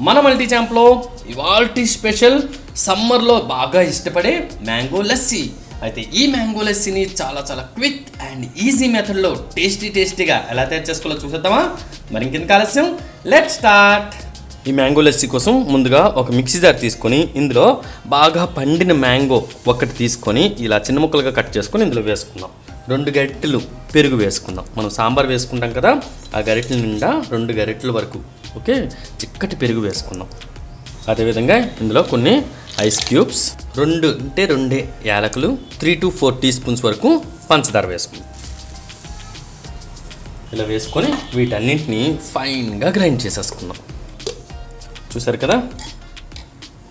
మన మల్టీ ఛాంప్లో ఇవాల్టి స్పెషల్ సమ్మర్లో బాగా ఇష్టపడే మ్యాంగో లస్సీ. అయితే ఈ మ్యాంగో లస్సీని చాలా చాలా క్విక్ అండ్ ఈజీ మెథడ్లో టేస్టీ టేస్టీగా ఎలా తయారు చేసుకోవాలో చూసేద్దామా? మరి ఇంకెందుకు ఆలస్యం? Let start! ఈ మ్యాంగో లస్సీ కోసం ముందుగా ఒక మిక్సీ జార్ తీసుకొని ఇందులో బాగా పండిన మ్యాంగో ఒకటి తీసుకొని ఇలా చిన్న ముక్కలుగా కట్ చేసుకొని ఇందులో వేసుకుందాం. రెండు గరిటెలు పెరుగు వేసుకుందాం. మనం సాంబార్ వేసుకుంటాం కదా ఆ గరిటెల నిండా రెండు గరిటెల వరకు ఓకే? చిక్కటి పెరుగు వేసుకుందాం. అదేవిధంగా ఇందులో కొన్ని ఐస్ క్యూబ్స్ రెండు అంటే రెండే యాలకులు three to four teaspoons వరకు పంచదార వేసుకుందాం. ఇలా వేసుకొని వీటన్నింటినీ ఫైన్గా గ్రైండ్ చేసేసుకుందాం. చూసారు కదా?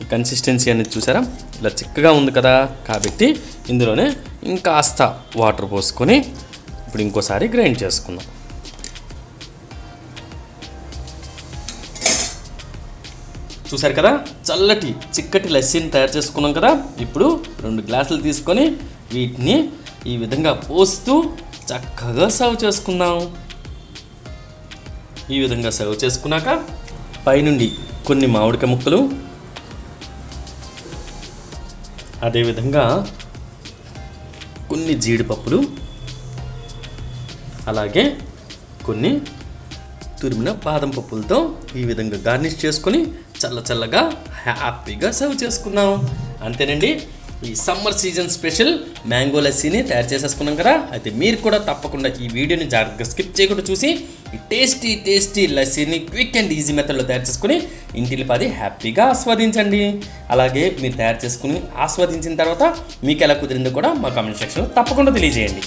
ఈ కన్సిస్టెన్సీ అనేది చూసారా ఇలా చిక్కగా ఉంది కదా కాబట్టి ఇందులోనే ఇంకాస్త వాటర్ పోసుకొని ఇప్పుడు ఇంకోసారి గ్రైండ్ చేసుకుందాం. చూసారు కదా? చల్లటి చిక్కటి లస్సీని తయారు చేసుకున్నాం కదా? ఇప్పుడు రెండు గ్లాసులు తీసుకొని వీటిని ఈ విధంగా పోస్తూ చక్కగా సర్వ్ చేసుకుందాం. ఈ విధంగా సర్వ్ చేసుకున్నాక పైనుండి కొన్ని మామిడికాయ ముక్కలు. అదేవిధంగా కొన్ని జీడిపప్పులు. అలాగే కొన్ని తురిమిన బాదం పప్పులతో ఈ విధంగా గార్నిష్ చేసుకొని చల్ల చల్లగా హ్యాపీగా సర్వ్ చేసుకున్నాం అంతేనండి. ఈ సమ్మర్ సీజన్ స్పెషల్ మ్యాంగో లస్సీని తయారు చేసేసుకున్నాం కదా. అయితే మీరు కూడా తప్పకుండా ఈ వీడియోని జాగ్రత్తగా స్కిప్ చేయకుండా చూసి ఈ టేస్టీ టేస్టీ లస్సీని క్విక్ అండ్ ఈజీ మెథడ్లో తయారు చేసుకుని ఇంటిని పది హ్యాపీగా ఆస్వాదించండి. అలాగే మీరు తయారు చేసుకుని ఆస్వాదించిన తర్వాత మీకు ఎలా కుదిరిందో కూడా మా కామెంట్ సెక్షన్లో తప్పకుండా తెలియజేయండి.